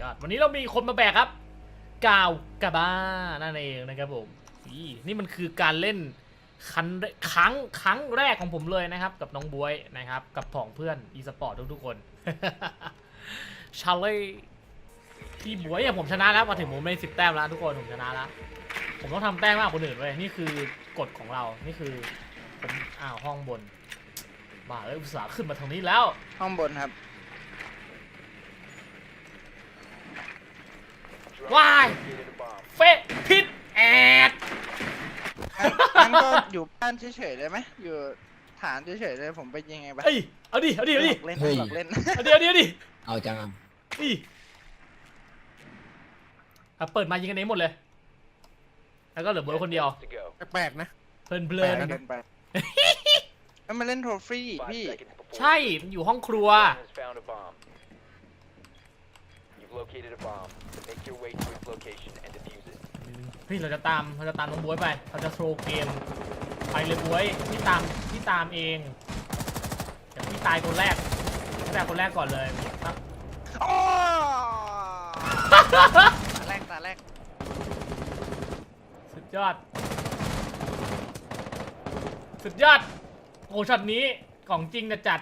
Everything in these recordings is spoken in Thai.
ยอดวันนี้เรามีคนมาแบกครับกาวกาบ้านั่นเองนะครับผมนี่มันคือการเล่นครั้งครั้งครั้งแรกของผมเลยนะครับ กับน้องบวยนะครับ กับผองเพื่อนอีสปอร์ตทุกๆคนชาเล่พี่บวยอย่างผมชนะแล้วมาถึงผมในสิบแต้มแล้วทุกคนผมชนะแล้วผมต้องทำแต้มมากกว่าคนอื่นเว้ยนี่คือกฎของเรานี่คือผมอ้าวห้องบนบ้าเอ้ยอุตส่าห์ขึ้นมาทางนี้แล้ว ห้องบนครับ ว้ายเฟะพิษแอดงั้นก็อยู่บ้านเฉยๆเลยไหมอยู่ฐานเฉยๆเลยผมไปยิงไงไปเอ้ยเอาดิเอาดิเอาดิเล่นเฮ้ยหลอกเล่นเอาดิเอาดิเอาดิเอาจังอะนี่อะเปิดมายิงกันเองหมดเลย แล้วก็เหลือบวยคนเดียว แปลกๆนะเพลินเพลิแปลนกเกินไปเอ้ยมาเล่นโทรฟรีพี่ ใช่ มันอยู่ห้องครัว You've located a bomb. Make your way to its location and defuse it. เฮ้ยเราจะตามเราจะตามน้องบวยไปเราจะโทรเกมไปเลยบวยพี่ตามพี่ตามเองเดี๋ยวพี่ตายคนแรกพี่ตายคนแรกก่อนเลยครับโอ้ตาแรกตาแรกสุดยอด สุดยอดโอ้ช็อตนี้ของจริงจะจัด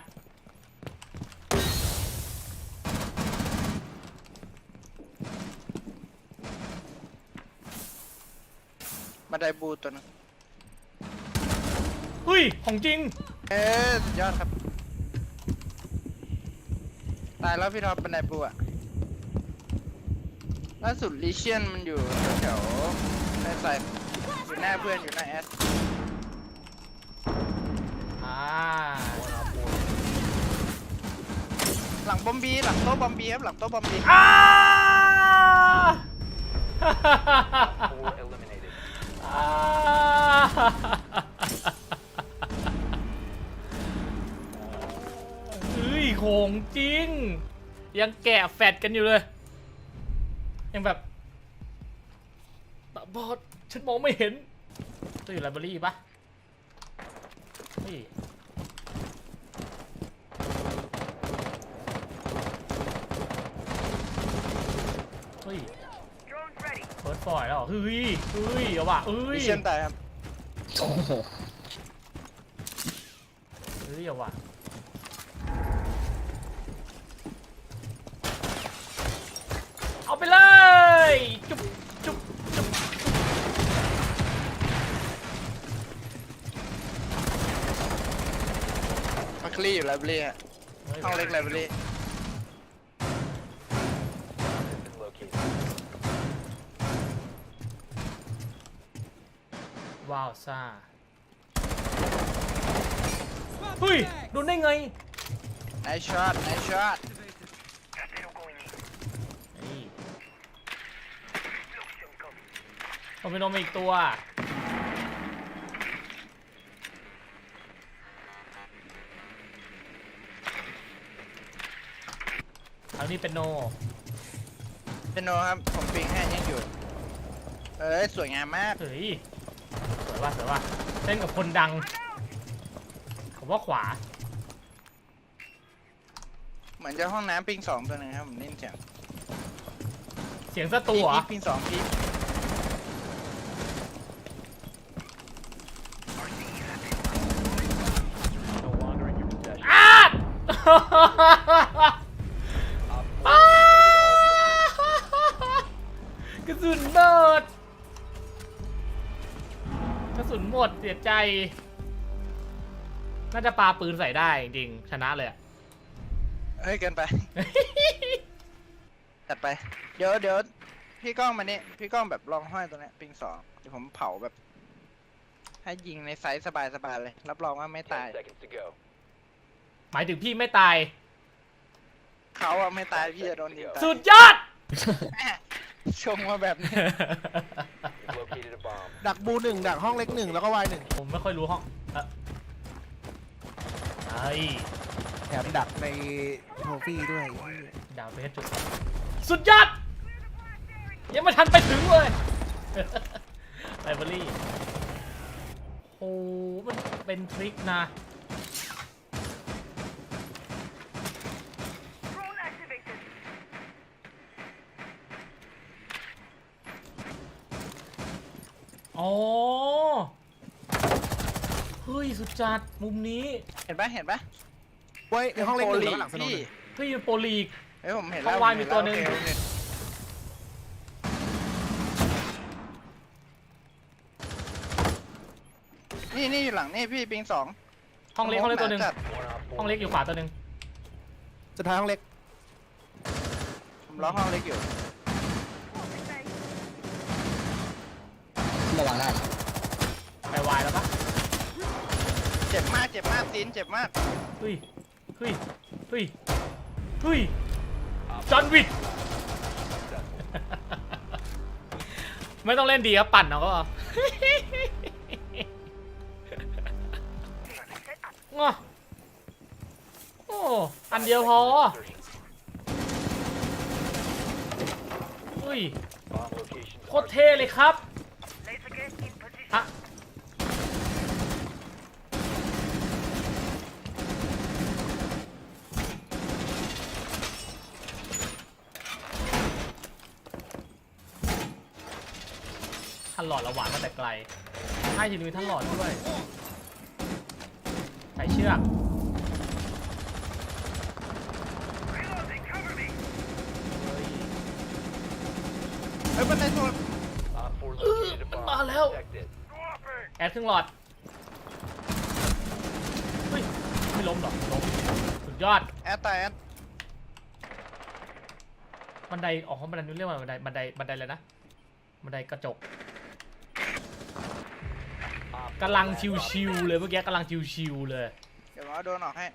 มาไดบูตัวนึงเฮ้ย ของจริง เอ๊ะสุดยอดครับ ตายแล้วพี่ท็อปบันไดบูอะล่าสุดลิเชียนมันอยู่แถวๆในสายอยู่หน้าเพื่อนอยู่หน้าแอดอ่า หลังบอมบีหลังโต๊ะบอมบีครับหลังโต๊ะบอมบี อ่า งจริง ยังแกะแฟดกันอยู่เลย ยังแบบตาบอดฉันมองไม่เห็นตัวอยู่ไลบรารีปะเฮ้ยเฮ้ยเฟิร์สฟอยแล้วเหรอเฮ้ยเฮ้ยเอาว่ะเฮ้ยลิเชียนตายครับ โอ้โหเฮ้ยเอาว่ะ เอาไปเลย จุ๊บจุ๊บจุ๊บมาคลี่อยู่ไลบรารีฮะฮ้ยห้องเล็กไลบรารี Been located. ว้าวซ่าเฮ้ยโดนได้ไงไนช็อตไนช็อต เฮ้ย ผมเป็นนมอีกตัวอันนี้เป็นโน เป็นโนครับ ผมปิงให้ยังอยู่ เอ้ยสวยงามมาก เฮ้ยสวยว่ะสวยว่ะเล่นกับคนดัง ผมว่าขวา เหมือนจะห้องน้ำปิงสองตัวหนึงครับ ผมนิ่เสียงเสียงศัตรูเหรอพีคปิงสองพีค No longer in your possession. อ้าด Op อ้า four eliminated all กระสุนเบิดกระสุนหมดเสียใจ น่าจะปาปืนใส่ได้จริงๆชนะเลยอะเอ้ยเกินไป จัดไป เดี๋ยวเดี๋ยวพี่ก้องมานี่พี่ก้องแบบลองห้อยตัวเนี้ยปิงสองเดี๋ยวผมเผาแบบ ให้ยิงในไซส์สบายๆเลย รับรองว่าไม่ตาย Ten seconds to go. หมายถึงพี่ไม่ตาย เขาอะไม่ตายพี่จะโดนยิงตายสุดยอด ชงมาแบบนี้ You've located a bomb. ดักบูหนึ่งดักห้องเล็กหนึ่งแล้วก็วายหนึ่งผมไม่ค่อยรู้ห้องเอ่อไอ้แถมดักในโทฟี่ด้วย ดาวไปแค่จุดสุดยอด ยังไม่ทันไปถึงเลย ไลบรารีโอ้มันเป็นทริคนะ อ๋อ เฮ้ย สุดจัด มุมนี้ เห็นปะเห็นปะไว้ในห้องเล็กหนึ่งแล้วก็หลังสโนว์หพี่นึ่งเฮ้ยโปรลีก เฮ้ยผมเห็นห้แล้อวงวายผมีเห็ตัวหนึ่ง โอเคโอเคนี่นี่อยู่หลังนี่พี่ปิงสองห้องเล็กห้องเล็กตัวหนึ่งจัด One op ห้อง4เล็กอยู่ขวาตัวหนึ่งสุดท้ายห้องเล็กผมล็อกห้องเล็กอยู่ ระวังได้ไปวายแล้วปะเจ็บมาก เจ็บมากซีนเจ็บมาก เฮ้ย เฮ้ย เฮ้ย เฮ้ย จอห์นวิก ไม่ต้องเล่นดีครับปั่นเอาก็พอ ง้อโอ้อันเดียวพออุ้ย Bomb location โคตรเท่เลยครับอะท่าน หลอดระหว่างมาแต่ไกลใช่จริงๆมีท่านหลอดด้วยใช้เชือกเฮ้ยมันได้ตัว Op 4 located a bomb. มาแล้ว Protect it. แอดครึ่งหลอดเฮ้ยไม่ล้มหรอกล้มสุดยอดแอดตายแอดบันไดอ๋อบันไดนู้นเรียกว่าบันไดบันไดบันไดเลยนะบันไดกระจก Op กำลัง four last ชิวๆเลยเมื่อกี้กำลังชิวๆเลย เดี๋ยวเอาโดนออกให้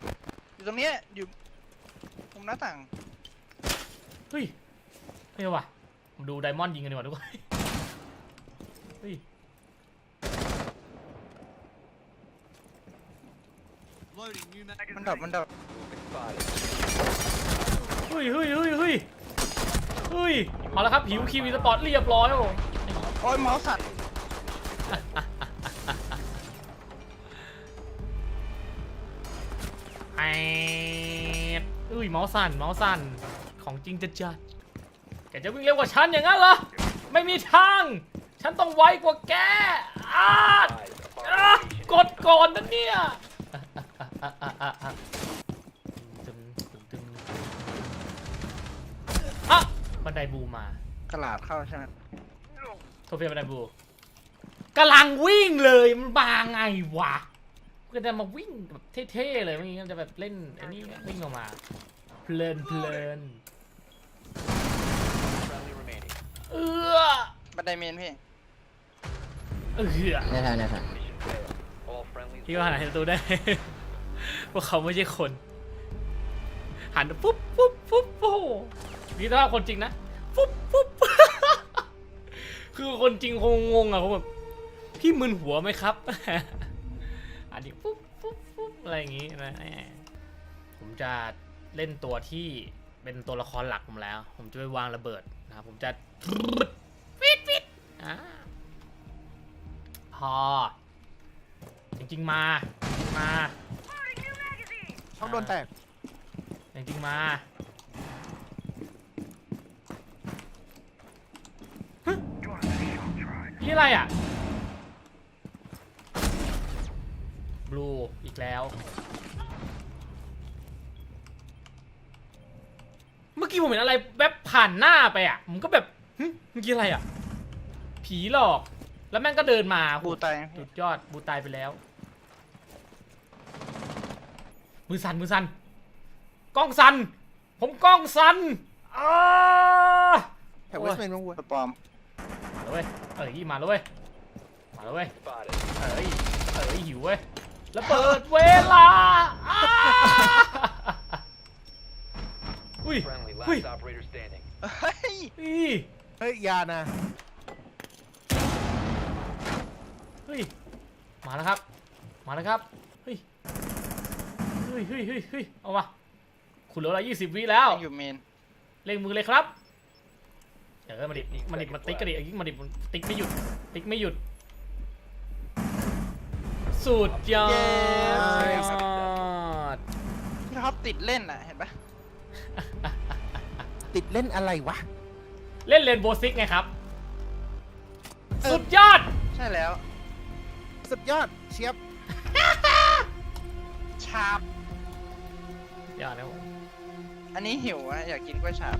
อยู่ตรงเนี้ยอยู่มุมหน้าต่างเฮ้ยเฮ้ยว่ะมาดูไดมอนด์ยิงกันดีกว่าทุกคนเฮ้ยมันดับมันดับ spotted. เฮ้ยเฮ้ยเฮ้ยเฮ้ยเฮ้ยเอาละครับผิวคิวสปอร์ตเรียบร้อยโอ้โอ้ยเมาส์สั่นไอ้เอ้ยเมาส์สั่นเมาส์สั่นของจริงจะจัดแกจะวิ่งเร็วกว่าฉันอย่างนั้นเหรอ ไม่มีทาง ฉันต้องไวกว่าแกอ้า Guys, a bomb อะ location กดก่อนนะเนี่ยตึมตึมตึมอะบันไดบูมากระลาดเข้าใช่ไหมโทเฟียบันไดบูกำลังวิ่งเลยมันมาไงวะ ก็จะมาวิ่งแบบเท่ๆเลยเมื่อกี้มันจะแบบเล่นไอ้นี่วิ่งออกมาเพลินเพลิน friendly remaining. เอื้อบันไดเมนพี่ เอื้อในทางในทาง Mission failed. All friendlies พี่ก็หันประตูได้ พวกเขาไม่ใช่คน หันปุ๊บปุ๊บปุ๊บโอ้โหนี่ถ้าคนจริงนะปุ๊บปุ๊บ คือคนจริงคงงงอะผมแบบพี่มึนหัวไหมครับ อันนี้ปุ๊บปุ๊บปุ๊บอะไรอย่างงี้นะแหมผมจะเล่นตัวที่เป็นตัวละครหลักผมแล้ว ผมจะไปวางระเบิดนะครับผมจะฟิตฟิตอ่าพอ จริงๆมาจริงๆมาห้องโดนแตกจริงๆมาฮะนี่อะไรอะ บลูอีกแล้ว เมื่อกี้ผมเห็นอะไรแวบผ่านหน้าไปอะผมก็แบบหึเมื่อกี้อะไรอะ ผีหลอก แล้วแม่งก็เดินมาบูตายสุดยอดบูตายไปแล้ว มือสั่นมือสั่นกล้องสั่นผมกล้องสั่นอ้าแถวเวสเมนต์มังวัวตัวปลอมมาแล้วเว้ยเอ้ยมาแล้วเว้ยมาแล้วเว้ย spotted. เอ้ยเอ้ยหิวเว้ย แล้วเปิดเวลาอ้าอุ้ย Friendly, Ui. last operator standing. เฮ้ย อีเฮ้ยอยานะ เฮ้ย มาแล้วครับ มาแล้วครับ เฮ้ย เฮ้ยเฮ้ยเฮ้ยเฮ้ยเอามาคุณเหลือเวลา20 วิแล้ว อยู่เมนเล่งมือเลยครับ เออมาดิมาดิมาติ๊กกระดิยิงมาดิมันติ๊กไม่หยุด ติ๊กไม่หยุด สุดยอด พี่ท็อปติดเล่นอะเห็นปะติดเล่นอะไรวะ เล่นเลนโบว์ซิกไงครับ สุดยอด ใช่ช่แล้ว สุดยอดเชียบชาบ ยอดนะผม อันนี้หิวอะอยากกินกล้วยฉาบ